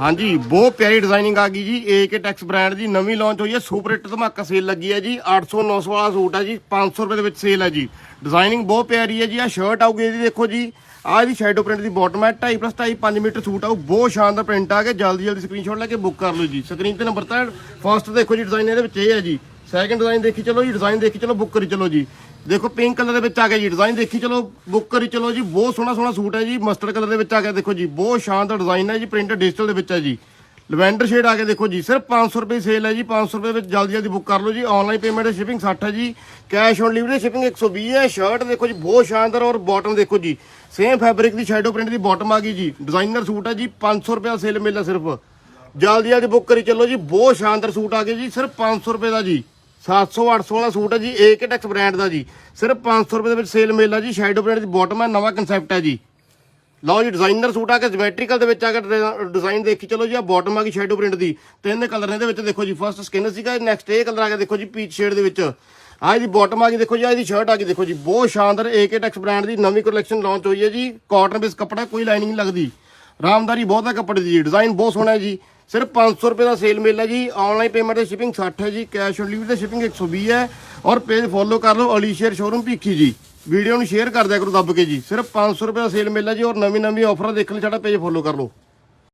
ਹਾਂਜੀ, ਬਹੁਤ ਪਿਆਰੀ ਡਿਜ਼ਾਈਨਿੰਗ ਆ ਗਈ ਜੀ। ਏਕੇ ਟੈਕਸ ਬ੍ਰਾਂਡ ਦੀ ਨਵੀਂ ਲਾਂਚ ਹੋਈ ਹੈ। ਸੁਪਰ ਹਿੱਟ ਧਮਾਕਾ ਸੇਲ ਲੱਗੀ ਹੈ ਜੀ। 800 900 ਵਾਲਾ ਸੂਟ ਹੈ ਜੀ। 500 ਰੁਪਏ ਦੇ ਵਿੱਚ ਸੇਲ ਹੈ ਜੀ। ਡਿਜ਼ਾਈਨਿੰਗ ਬਹੁਤ ਪਿਆਰੀ ਹੈ ਜੀ। ਆ ਸ਼ਰਟ ਆਊਗੀ ਇਹਦੀ, ਦੇਖੋ ਜੀ। ਆਹ ਇਹਦੀ ਸ਼ੈਡੋ ਪ੍ਰਿੰਟ ਦੀ ਬਾਟਮ ਹੈ। 2.5 ਪਲੱਸ 2.5 5 ਮੀਟਰ ਸੂਟ ਆਊ। ਬਹੁਤ ਸ਼ਾਨਦਾਰ ਪ੍ਰਿੰਟ ਆ ਗਿਆ। ਜਲਦੀ ਜਲਦੀ ਸਕਰੀਨਸ਼ਾਟ ਲੈ ਕੇ ਬੁੱਕ ਕਰ ਲਓ ਜੀ। ਸਕਰੀਨ ਤੇ ਨੰਬਰ ਤਾਂ ਫਸਟ ਦੇਖੋ ਜੀ ਡਿਜ਼ਾਈਨ ਇਹਦੇ ਵਿੱਚ ਇਹ ਹੈ ਜੀ। ਸੈਕੰਡ ਡਿਜ਼ਾਈਨ ਦੇਖੀ ਚਲੋ ਜੀ। ਡਿਜ਼ਾਈਨ ਦੇਖੀ ਚਲੋ ਬੁੱਕ ਕਰੀ ਚਲੋ ਜੀ। ਦੇਖੋ ਪਿੰਕ ਕਲਰ ਦੇ ਵਿੱਚ ਆ ਗਿਆ ਜੀ ਡਿਜ਼ਾਈਨ ਦੇਖੀ, ਚਲੋ ਬੁੱਕ ਕਰੀ, ਚਲੋ ਜੀ, ਬਹੁਤ ਸੋਹਣਾ ਸੋਹਣਾ ਸੂਟ ਹੈ ਜੀ ਮਸਟਰਡ ਕਲਰ ਦੇ ਵਿੱਚ ਆ ਗਿਆ, ਦੇਖੋ ਜੀ, ਬਹੁਤ ਸ਼ਾਨਦਾਰ ਡਿਜ਼ਾਈਨ ਹੈ ਜੀ ਪ੍ਰਿੰਟ ਡਿਜੀਟਲ ਦੇ ਵਿੱਚ ਹੈ ਜੀ। ਲਵੈਂਡਰ ਸ਼ੇਡ ਆ ਕੇ ਦੇਖੋ ਜੀ, ਸਿਰਫ 500 ਰੁਪਏ ਸੇਲ ਹੈ ਜੀ 500 ਰੁਪਏ ਵਿੱਚ ਜਲਦੀ ਜਲਦੀ ਬੁੱਕ ਕਰ ਲਓ ਜੀ ਆਨਲਾਈਨ ਪੇਮੈਂਟ ਹੈ ਸ਼ਿਪਿੰਗ 60 ਹੈ ਜੀ ਕੈਸ਼ ਔਨ ਡਿਲੀਵਰੀ ਸ਼ਿਪਿੰਗ 120 ਹੈ ਸ਼ਰਟ ਦੇਖੋ ਜੀ, ਬਹੁਤ ਸ਼ਾਨਦਾਰ ਔਰ ਬਾਟਮ ਦੇਖੋ ਜੀ ਸੇਮ ਫੈਬਰਿਕ ਦੀ ਸ਼ੈਡੋ ਪ੍ਰਿੰਟ ਦੀ ਬਾਟਮ ਆ ਗਈ ਜੀ ਡਿਜ਼ਾਈਨਰ ਸੂਟ ਹੈ ਜੀ 500 ਰੁਪਏ ਦਾ ਸੇਲ ਮਿਲਦਾ ਸਿਰਫ। ਜਲਦੀ ਜਲਦੀ ਬੁੱਕ ਕਰੀ ਚੱਲੋ ਜੀ, ਬਹੁਤ ਸ਼ਾਨਦਾਰ ਸੂਟ ਆ ਗਏ ਜੀ, ਸਿਰਫ 500 ਰੁਪਏ ਦਾ ਜੀ। 700 800 ਵਾਲਾ ਸੂਟ ਹੈ ਜੀ ਏਕੇ ਟੈਕਸ ਬ੍ਰਾਂਡ ਦਾ ਜੀ। ਸਿਰਫ 500 ਰੁਪਏ ਦੇ ਵਿੱਚ ਸੇਲ ਮਿਲਦਾ ਜੀ ਸ਼ੈਡੋ ਪ੍ਰਿੰਟ ਦੀ ਬਾਟਮ ਹੈ, ਨਵਾਂ ਕਨਸੈਪਟ ਹੈ ਜੀ। ਲਓ ਜੀ ਡਿਜ਼ਾਈਨਰ ਸੂਟ ਆ ਕੇ ਜਿਓਮੈਟ੍ਰੀਕਲ ਦੇ ਵਿੱਚ ਆ ਕੇ ਡਿਜ਼ਾਈਨ ਦੇਖੀ ਚਲੋ ਜੀ, ਆ ਬਾਟਮ ਆ ਗਈ ਸ਼ੈਡੋ ਪ੍ਰਿੰਟ ਦੀ। ਤਿੰਨ ਕਲਰ ਨੇ ਇਹਦੇ ਵਿੱਚ, ਦੇਖੋ ਜੀ ਫਰਸਟ ਸਕਿਨ ਸੀਗਾ ਨੈਕਸਟ ਇਹ ਕਲਰ ਆ ਗਿਆ, ਦੇਖੋ ਜੀ ਪੀਚ ਸ਼ੇਡ ਦੇ ਵਿੱਚ। ਆ ਇਹਦੀ ਬਾਟਮ ਆ ਗਈ, ਦੇਖੋ ਜੀ, ਆ ਇਹਦੀ ਸ਼ਰਟ ਆ ਗਈ, ਦੇਖੋ ਜੀ, ਬਹੁਤ ਸ਼ਾਨਦਾਰ ਏਕੇ ਟੈਕਸ ਬ੍ਰਾਂਡ ਦੀ ਨਵੀਂ ਕਲੈਕਸ਼ਨ ਲਾਂਚ ਹੋਈ ਹੈ ਜੀ। ਕਾਟਨ ਬੇਸ ਕੱਪੜਾ, ਕੋਈ ਲਾਈਨਿੰਗ ਨਹੀਂ ਲੱਗਦੀ। ਰਾਮਦਾਰੀ ਬਹੁਤ ਹੈ ਕੱਪੜੇ ਦੀ ਜੀ ਡਿਜ਼ਾਈਨ ਬਹੁਤ ਸੋਹਣਾ ਹੈ ਜੀ। ਸਿਰਫ 500 ਰੁਪਏ ਦਾ ਸੇਲ ਮਿਲਦਾ ਜੀ। ਆਨਲਾਈਨ ਪੇਮੈਂਟ ਤੇ ਸ਼ਿਪਿੰਗ 60 ਹੈ ਜੀ। ਕੈਸ਼ ਔਨ ਡਿਲੀਵਰੀ ਤੇ ਸ਼ਿਪਿੰਗ 120 ਹੈ। ਔਰ ਪੇਜ ਫੋਲੋ ਕਰ ਲਓ ਅਲੀਸ਼ੇਰ ਸ਼ੋਰੂਮ ਭੀਖੀ ਜੀ। ਵੀਡੀਓ ਨੂੰ ਸ਼ੇਅਰ ਕਰ ਦਿਆ ਕਰੋ ਦੱਬ ਕੇ ਜੀ। ਸਿਰਫ 500 ਰੁਪਏ ਦਾ ਸੇਲ ਮਿਲਦਾ ਜੀ। ਔਰ ਨਵੀਂ ਨਵੀਂ ਆਫਰਾਂ ਦੇਖਣ ਲਈ ਸਾਡਾ ਪੇਜ ਫੋਲੋ ਕਰ ਲਓ।